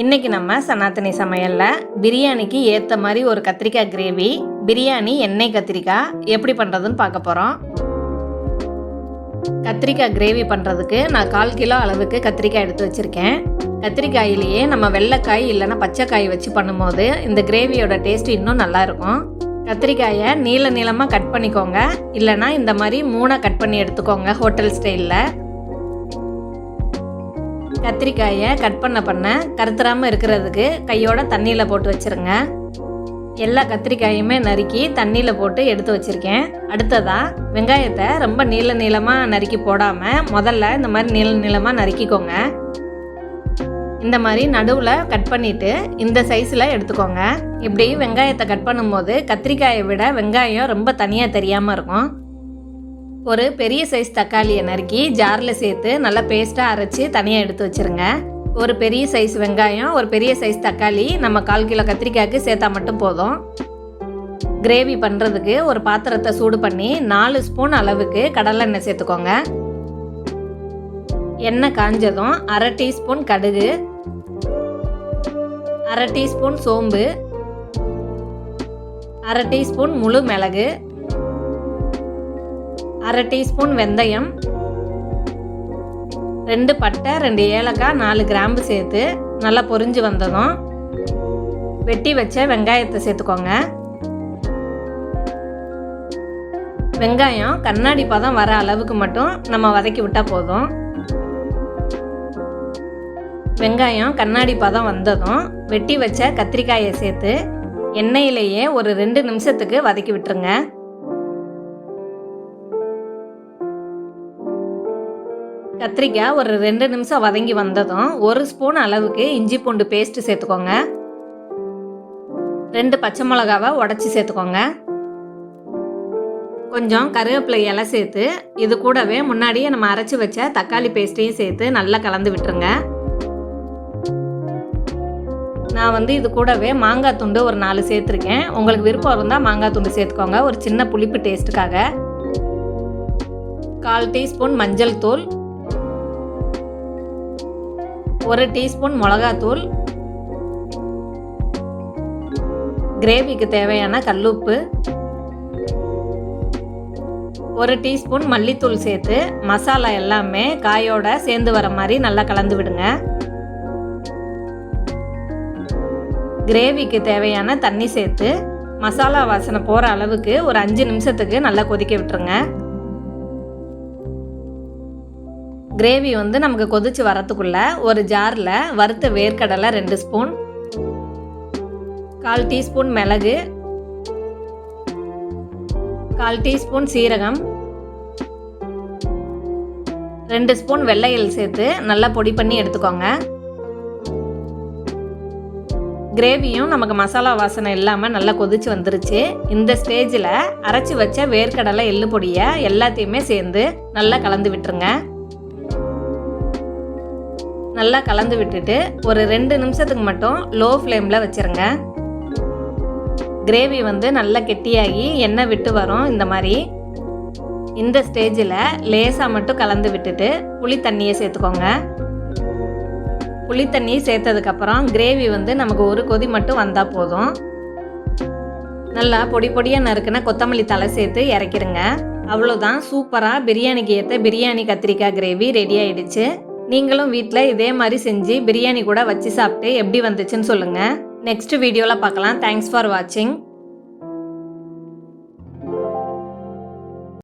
இன்னைக்கு நம்ம சனாத்தனி சமையலில் பிரியாணிக்கு ஏற்ற மாதிரி ஒரு கத்திரிக்காய் கிரேவி பிரியாணி எண்ணெய் கத்திரிக்காய் எப்படி பண்ணுறதுன்னு பார்க்க போகிறோம் கத்திரிக்காய் கிரேவி பண்ணுறதுக்கு நான் கால் கிலோ அளவுக்கு கத்திரிக்காய் எடுத்து வச்சுருக்கேன். கத்திரிக்காயிலேயே நம்ம வெள்ளைக்காய் இல்லைன்னா பச்சைக்காய் வச்சு பண்ணும்போது இந்த கிரேவியோட டேஸ்ட் இன்னும் நல்லாயிருக்கும் கத்திரிக்காயை நீள நீளமாக கட் பண்ணிக்கோங்க. இல்லைன்னா இந்த மாதிரி மூணாக கட் பண்ணி எடுத்துக்கோங்க ஹோட்டல் ஸ்டைலில் கத்திரிக்காயை கட் பண்ண பண்ண கருத்துறாமல் இருக்கிறதுக்கு கையோட தண்ணியில் போட்டு வச்சுருங்க. எல்லா கத்திரிக்காயுமே நறுக்கி தண்ணியில் போட்டு எடுத்து வச்சுருக்கேன். அடுத்ததாக வெங்காயத்தை ரொம்ப நீள நீளமாக நறுக்கி போடாமல் முதல்ல இந்த மாதிரி நீள நீளமாக நறுக்கிக்கோங்க. இந்த மாதிரி நடுவில் கட் பண்ணிவிட்டு இந்த சைஸில் எடுத்துக்கோங்க. இப்படி வெங்காயத்தை கட் பண்ணும்போது கத்திரிக்காயை விட வெங்காயம் ரொம்ப தனியாக தெரியாமல் இருக்கும். ஒரு பெரிய சைஸ் தக்காளியை நறுக்கி ஜாரில் சேர்த்து நல்லா பேஸ்ட்டாக அரைச்சி தனியாக எடுத்து வச்சுருங்க. ஒரு பெரிய சைஸ் வெங்காயம் ஒரு பெரிய சைஸ் தக்காளி நம்ம கால் கிலோ கத்திரிக்காய்க்கு சேர்த்தா மட்டும் போதும். கிரேவி பண்ணுறதுக்கு ஒரு பாத்திரத்தை சூடு பண்ணி நாலு ஸ்பூன் அளவுக்கு கடலெண்ணெய் சேர்த்துக்கோங்க. எண்ணெய் காஞ்சதும் அரை டீஸ்பூன் கடுகு அரை டீஸ்பூன் சோம்பு அரை டீஸ்பூன் முழு மிளகு அரை டீஸ்பூன் வெந்தயம் ரெண்டு பட்டை ரெண்டு ஏலக்காய் நாலு கிராம்பு சேர்த்து நல்லா பொரிஞ்சு வந்ததும் வெட்டி வச்ச வெங்காயத்தை சேர்த்துக்கோங்க. வெங்காயம் கண்ணாடி பதம் வர அளவுக்கு மட்டும் நம்ம வதக்கி விட்டால் போதும். வெங்காயம் கண்ணாடி பதம் வந்ததும் வெட்டி வச்ச கத்திரிக்காயை சேர்த்து எண்ணெயிலேயே ஒரு ரெண்டு நிமிஷத்துக்கு வதக்கி விட்டுருங்க. கத்திரிக்காய் ஒரு ரெண்டு நிமிஷம் வதங்கி வந்ததும் ஒரு ஸ்பூன் அளவுக்கு இஞ்சி பூண்டு பேஸ்ட் சேர்த்துக்கோங்க. ரெண்டு பச்சை மிளகாவை உடச்சி சேர்த்துக்கோங்க. கொஞ்சம் கருவேப்பிலை இலை சேர்த்து இது கூடவே முன்னாடியே நம்ம அரைச்சி வச்ச தக்காளி பேஸ்ட்டையும் சேர்த்து நல்லா கலந்து விட்டுருங்க. நான் வந்து இது கூடவே மாங்காய் துண்டு ஒரு நாலு சேர்த்துருக்கேன். உங்களுக்கு விருப்பம் இருந்தால் மாங்காய் துண்டு சேர்த்துக்கோங்க. ஒரு சின்ன புளிப்பு டேஸ்ட்டுக்காக கால் டீஸ்பூன் மஞ்சள் தூள் ஒரு டீஸ்பூன் மிளகாத்தூள் கிரேவிக்கு தேவையான கல்லுப்பு ஒரு டீஸ்பூன் மல்லித்தூள் சேர்த்து மசாலா எல்லாமே காயோட சேர்ந்து வர மாதிரி நல்லா கலந்து விடுங்க. கிரேவிக்கு தேவையான தண்ணி சேர்த்து மசாலா வாசனை போகிற அளவுக்கு ஒரு அஞ்சு நிமிஷத்துக்கு நல்லா கொதிக்க விட்டுருங்க. கிரேவி வந்து நமக்கு கொதிச்சு வரத்துக்குள்ள ஒரு ஜாரில் வறுத்த வேர்க்கடலை ரெண்டு ஸ்பூன் கால் டீஸ்பூன் மிளகு கால் டீஸ்பூன் சீரகம் ரெண்டு ஸ்பூன் வெள்ளையல் சேர்த்து நல்லா பொடி பண்ணி எடுத்துக்கோங்க. கிரேவியும் நமக்கு மசாலா வாசனை இல்லாமல் நல்லா கொதிச்சு வந்துருச்சு. இந்த ஸ்டேஜில் அரைச்சி வச்ச வேர்க்கடலை எள்ளு பொடியை எல்லாத்தையுமே சேர்ந்து நல்லா கலந்து விட்டுருங்க. நல்லா கலந்து விட்டுட்டு ஒரு ரெண்டு நிமிஷத்துக்கு மட்டும் லோ ஃப்ளேமில் வச்சுருங்க. கிரேவி வந்து நல்லா கெட்டியாகி எண்ணெய் விட்டு வரும் இந்த மாதிரி. இந்த ஸ்டேஜில் லேசாக மட்டும் கலந்து விட்டுட்டு புளி தண்ணியை சேர்த்துக்கோங்க. புளி தண்ணி சேர்த்ததுக்கப்புறம் கிரேவி வந்து நமக்கு ஒரு கொதி மட்டும் வந்தால் போதும். நல்லா பொடி பொடியாக நறுக்குன கொத்தமல்லி தலை சேர்த்து இறக்கிடுங்க அவ்வளோதான் சூப்பராக பிரியாணிக்கு ஏற்ற பிரியாணி கத்திரிக்காய் கிரேவி ரெடி ஆயிடுச்சு. நீங்களும் வீட்டில் இதே மாதிரி செஞ்சு பிரியாணி கூட வச்சு சாப்பிட்டு எப்படி வந்துச்சுன்னு சொல்லுங்கள் நெக்ஸ்ட் வீடியோவில் பார்க்கலாம். தேங்க்ஸ் ஃபார் வாட்சிங்